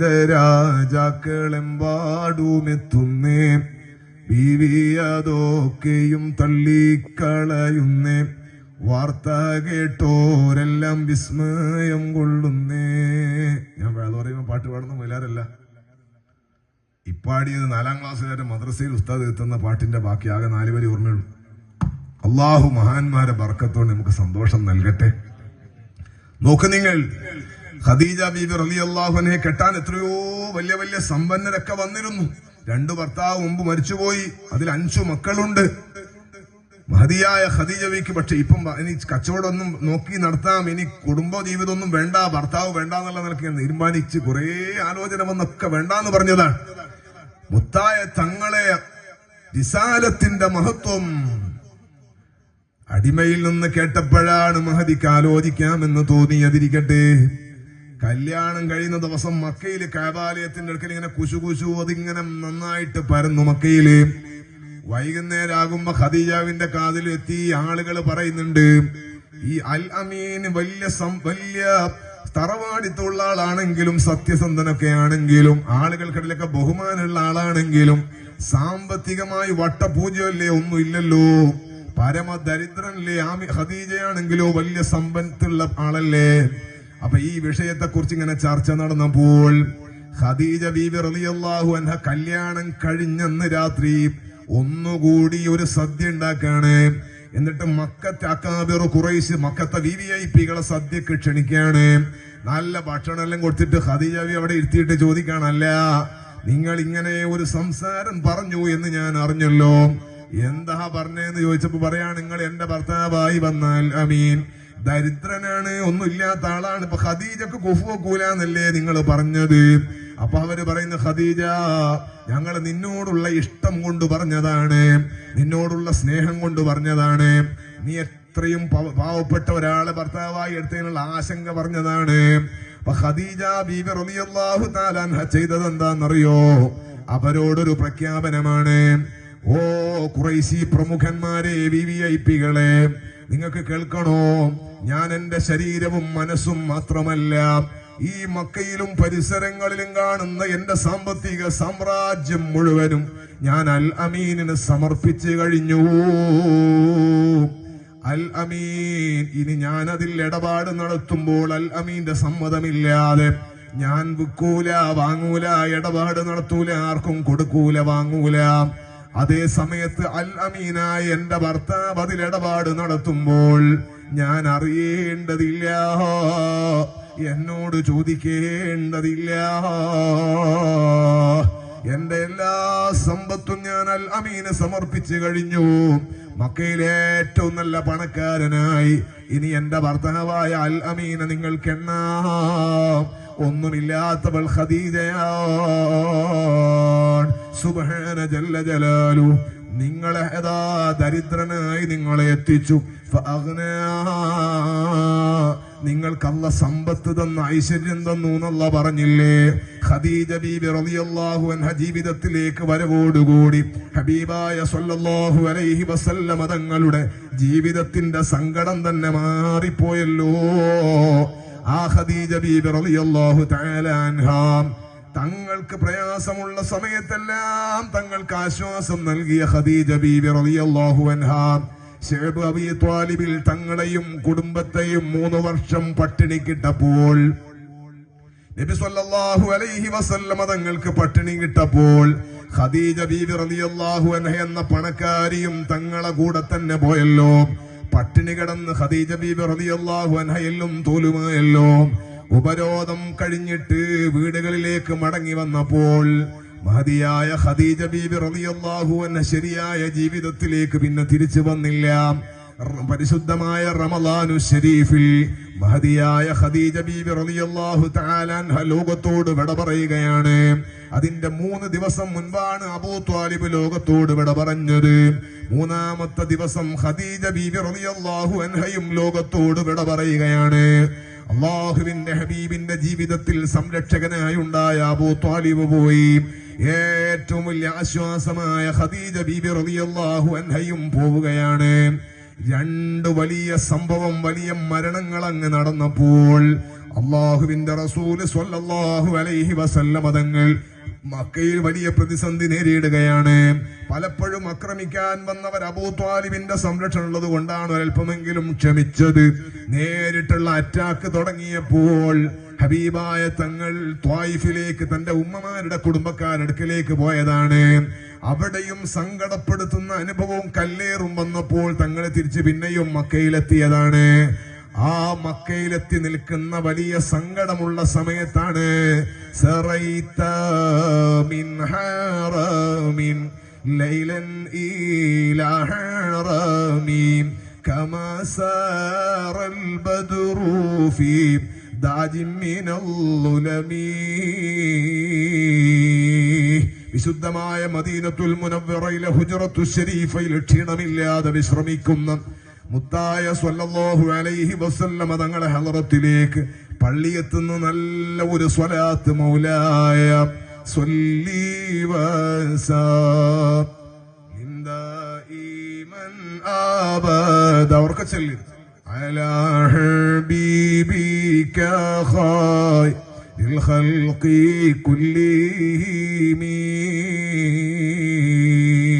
ചെയ്ത രാജാക്കളെമ്പാടുമെത്തുന്നേ. ബീവിയതൊക്കെയും തള്ളിക്കളയുന്നേ. വാർത്ത കേട്ടോരെല്ലാം വിസ്മയം കൊള്ളുന്നേ. ഞാൻ വേദ പറയുമ്പോൾ പാട്ട് പാടുന്ന മൈലാരല്ല ഇപ്പാടിയത് നാലാം ക്ലാസ്സുകാരുടെ മദ്രസയിൽ ഉസ്താദ് എത്തുന്ന പാട്ടിന്റെ ബാക്കി ആകെ നാല് വരി ഓർമ്മയുള്ളൂ. അള്ളാഹു മഹാന്മാരെ ബർക്കത്തോടെ നമുക്ക് സന്തോഷം നൽകട്ടെ. നോക്ക് നിങ്ങൾ. ഖദീജ ബീബി റലി അള്ളാഹുനെ കെട്ടാൻ എത്രയോ വലിയ വലിയ സമ്പന്നരൊക്കെ വന്നിരുന്നു. രണ്ടു ഭർത്താവ് മുമ്പ് മരിച്ചുപോയി. അതിൽ അഞ്ചു മക്കളുണ്ട്. മഹതിയായ ഖദീജവിക്ക് പക്ഷെ ഇപ്പം ഇനി കച്ചവടമൊന്നും നോക്കി നടത്താം. ഇനി കുടുംബ ജീവിതമൊന്നും വേണ്ട ഭർത്താവ് വേണ്ട എന്നുള്ള നിലയ്ക്ക് തീരുമാനിച്ച് കുറെ ആലോചന വന്നൊക്കെ വേണ്ടാന്ന് പറഞ്ഞതാണ്. മുത്തായ തങ്ങളെ വിശാലത്തിന്റെ മഹത്വം അടിമയിൽ നിന്ന് കേട്ടപ്പോഴാണ് മഹദിക്ക് ആലോചിക്കാമെന്ന് തോന്നിയതിരിക്കട്ടെ. കല്യാണം കഴിയുന്ന ദിവസം മക്കയിൽ കാബാലയത്തിന്റെ അടുക്കൽ ഇങ്ങനെ കുശു കുശു അതിങ്ങനെ നന്നായിട്ട് പരന്നു മക്കയിൽ. വൈകുന്നേരം ആകുമ്പോ ഖദീജാവിന്റെ കാതിൽ എത്തി ആളുകൾ പറയുന്നുണ്ട് ഈ അൽ അമീൻ വലിയ വലിയ തറവാടിത്തുള്ള ആളാണെങ്കിലും സത്യസന്ധനൊക്കെ ആണെങ്കിലും ആളുകൾക്കിടയിലൊക്കെ ബഹുമാനമുള്ള ആളാണെങ്കിലും സാമ്പത്തികമായി വട്ടപൂജയല്ലേ ഒന്നുമില്ലല്ലോ. പരമദരിദ്രനല്ലേ ആമി ഖദീജയാണെങ്കിലോ വലിയ സമ്പത്തുള്ള ആളല്ലേ? അപ്പൊ ഈ വിഷയത്തെ കുറിച്ച് ഇങ്ങനെ ചർച്ച നടന്നപ്പോൾ ഖദീജ ബീബി റളിയല്ലാഹു അൻഹ കല്യാണം കഴിഞ്ഞന്ന് രാത്രി ഒന്നുകൂടി ഒരു സദ്യ ഉണ്ടാക്കാണ്. എന്നിട്ട് മക്കത്തെ അക്കാബിർ കുറേശ് മക്കത്തെ വി വി ഐ പികളെ സദ്യക്ക് ക്ഷണിക്കാണ്. നല്ല ഭക്ഷണം എല്ലാം കൊടുത്തിട്ട് ഖദീജ ബി അവിടെ ഇരുത്തിയിട്ട് ചോദിക്കാണല്ല നിങ്ങൾ ഇങ്ങനെ ഒരു സംസാരം പറഞ്ഞു എന്ന് ഞാൻ അറിഞ്ഞല്ലോ. എന്താ പറഞ്ഞെന്ന് ചോദിച്ചപ്പോ പറയാ നിങ്ങൾ എന്റെ ഭർത്താവായി വന്നാൽ അമീൻ. ദരിദ്രനാണ് ഒന്നുമില്ലാത്ത ആളാണ്. ഇപ്പൊ ഖദീജക്ക് കുഫു വെക്കൂലെന്നല്ലേ നിങ്ങൾ പറഞ്ഞത്. അപ്പൊ അവർ പറയുന്ന ഖദീജ ഞങ്ങൾ നിന്നോടുള്ള ഇഷ്ടം കൊണ്ട് പറഞ്ഞതാണ്. നിന്നോടുള്ള സ്നേഹം കൊണ്ട് പറഞ്ഞതാണ്. നീ എത്രയും പാവ- പാവപ്പെട്ട ഒരാളെ ഭർത്താവായി എടുത്തതിനുള്ള ആശങ്ക പറഞ്ഞതാണ്. അപ്പൊ ഖദീജ ബീബി അൻഹ ചെയ്തത് എന്താണെന്നറിയോ അവരോടൊരു പ്രഖ്യാപനമാണ്. ഓ കുറൈശി പ്രമുഖന്മാരെ വി വി ഐ പികളെ നിങ്ങൾക്ക് കേൾക്കണോ? ഞാൻ എന്റെ ശരീരവും മനസ്സും മാത്രമല്ല ഈ മക്കയിലും പരിസരങ്ങളിലും കാണുന്ന എന്റെ സാമ്പത്തിക സാമ്രാജ്യം മുഴുവനും ഞാൻ അൽ അമീനിന് സമർപ്പിച്ചു കഴിഞ്ഞു. അൽ അമീൻ ഇനി ഞാൻ അതിൽ ഇടപാട് നടത്തുമ്പോൾ അൽ അമീന്റെ സമ്മതമില്ലാതെ ഞാൻ വിൽക്കൂല വാങ്ങൂല ഇടപാട് നടത്തൂല ആർക്കും കൊടുക്കൂല വാങ്ങൂല. അതേ സമയത്ത് അൽ അമീനായ എന്റെ ഭർത്താവ് അതിൽ ഇടപാട് നടത്തുമ്പോൾ ഞാൻ അറിയേണ്ടതില്ല. എന്നോട് ചോദിക്കേണ്ടതില്ല. എന്റെ എല്ലാ സമ്പത്തും ഞാൻ അൽ അമീന് സമർപ്പിച്ചു കഴിഞ്ഞു. മക്കയിലെ ഏറ്റവും നല്ല പണക്കാരനായി ഇനി എന്റെ ഭർത്താവായ അൽ അമീനെ നിങ്ങൾക്ക് ഒന്നുമില്ലാത്തവൾ ഖദീജയാണ്. ജല്ല ജലാലു. നിങ്ങളെ ഏതാ ദരിദ്രനായി നിങ്ങളെ എത്തിച്ചു. നിങ്ങൾക്കല്ല സമ്പത്ത് തന്ന ഐശ്വര്യം തന്നു എന്നുള്ള പറഞ്ഞില്ലേ? ഖദീജ ബീബി റളിയല്ലാഹു അൻഹ ജീവിതത്തിലേക്ക് വരവോടുകൂടി ഹബീബായ സല്ലല്ലാഹു അലൈഹി വസല്ലമ തങ്ങളുടെ ജീവിതത്തിന്റെ സങ്കടം തന്നെ മാറിപ്പോയല്ലോ. ആ ഖദീജ റളിയല്ലാഹു തആല തങ്ങൾക്ക് പ്രയാസമുള്ള സമയത്തെല്ലാം തങ്ങൾക്ക് ആശ്വാസം നൽകിയ ഖദീജ ബീബി റളിയല്ലാഹു അൻഹ. ശൈബ് അബി ത്വാലിബിൽ തങ്ങളെയും കുടുംബത്തെയും മൂന്ന് വർഷം പട്ടിണിക്കിട്ടപ്പോൾ നബി സല്ലല്ലാഹു അലൈഹി വസല്ലമ തങ്ങൾക്ക് പട്ടിണി കിട്ടപ്പോൾ ഖദീജ ബീബി റളിയല്ലാഹു അൻഹ എന്ന പണക്കാരിയും തങ്ങളെ കൂടെ തന്നെ പോയല്ലോ. പട്ടിണി കിടന്ന് ഖദീജ ബീബി റളിയല്ലാഹു അൻഹയിലും തോലുമയല്ലോ. ഉപരോധം കഴിഞ്ഞിട്ട് വീടുകളിലേക്ക് മടങ്ങി വന്നപ്പോൾ മഹതിയായ ഖദീജ ബീബി റളിയല്ലാഹു അൻഹ ശരിയായ ജീവിതത്തിലേക്ക് പിന്നെ തിരിച്ചു വന്നില്ല. പരിശുദ്ധമായ റമദാനു ഷരീഫിൽ മഹതിയായ ഖദീജ ബീബി റളിയല്ലാഹു തആല അൻഹ ലോകത്തോട് വിട പറയുകയാണ്. അതിന്റെ മൂന്ന് ദിവസം മുൻപാണ് അബൂ ത്വാലിബ് ലോകത്തോട് വിട പറഞ്ഞത്. മൂന്നാമത്തെ ദിവസം ഖദീജ ബീബി റളിയല്ലാഹു അൻഹയും ലോകത്തോട് വിട പറയുകയാണ്. അള്ളാഹുവിന്റെ ഹബീബിന്റെ ജീവിതത്തിൽ സംരക്ഷകനായി ഉണ്ടായ അബൂ ത്വാലിബ് പോയി. ഏറ്റവും വലിയ ആശ്വാസമായ ഖദീജ ബീബി റളിയല്ലാഹു അൻഹയും പോവുകയാണ്. രണ്ട് വലിയ സംഭവം വലിയ മരണങ്ങൾ അങ്ങ് നടന്നപ്പോൾ അള്ളാഹുവിന്റെ റസൂൽ സ്വല്ലല്ലാഹു അലൈഹി വസല്ലമ തങ്ങൾ മക്കയിൽ വലിയ പ്രതിസന്ധി നേരിടുകയാണ്. പലപ്പോഴും ആക്രമിക്കാൻ വന്നവർ അബൂ ത്വാലിബിന്റെ സംരക്ഷണം ഉള്ളത് കൊണ്ടാണ് ഒരൽപ്പമെങ്കിലും ക്ഷമിച്ചത്. നേരിട്ടുള്ള അറ്റാക്ക് തുടങ്ങിയപ്പോൾ ഹബീബായ തങ്ങൾ ത്വായിഫിലേക്ക് തന്റെ ഉമ്മമാരുടെ കുടുംബക്കാരടുക്കലേക്ക് പോയതാണ്. അവിടെയും സങ്കടപ്പെടുത്തുന്ന അനുഭവവും കല്ലേറും വന്നപ്പോൾ തങ്ങൾ തിരിച്ച് പിന്നെയും മക്കയിലെത്തിയതാണ്. ആ മക്കയിലെത്തി നിൽക്കുന്ന വലിയ സങ്കടമുള്ള സമയത്താണ് വിശുദ്ധമായ മദീനത്തുൽ മുനവറയിലെ ഹുജറത്തു ഷരീഫയിൽ ക്ഷീണമില്ലാതെ വിശ്രമിക്കുന്ന മുത്തായ സ്വല്ലല്ലാഹു അലൈഹി വസല്ലമ തങ്ങളെ ഹലറത്തിലേക്ക് പള്ളിയെത്തുന്ന നല്ല ഒരു സ്വലാത്ത് മൗലായ സ്വല്ലി വസാ دائما ابدا അവർക്ക് ചൊല്ലി على حبيبك خير الخلق كلهم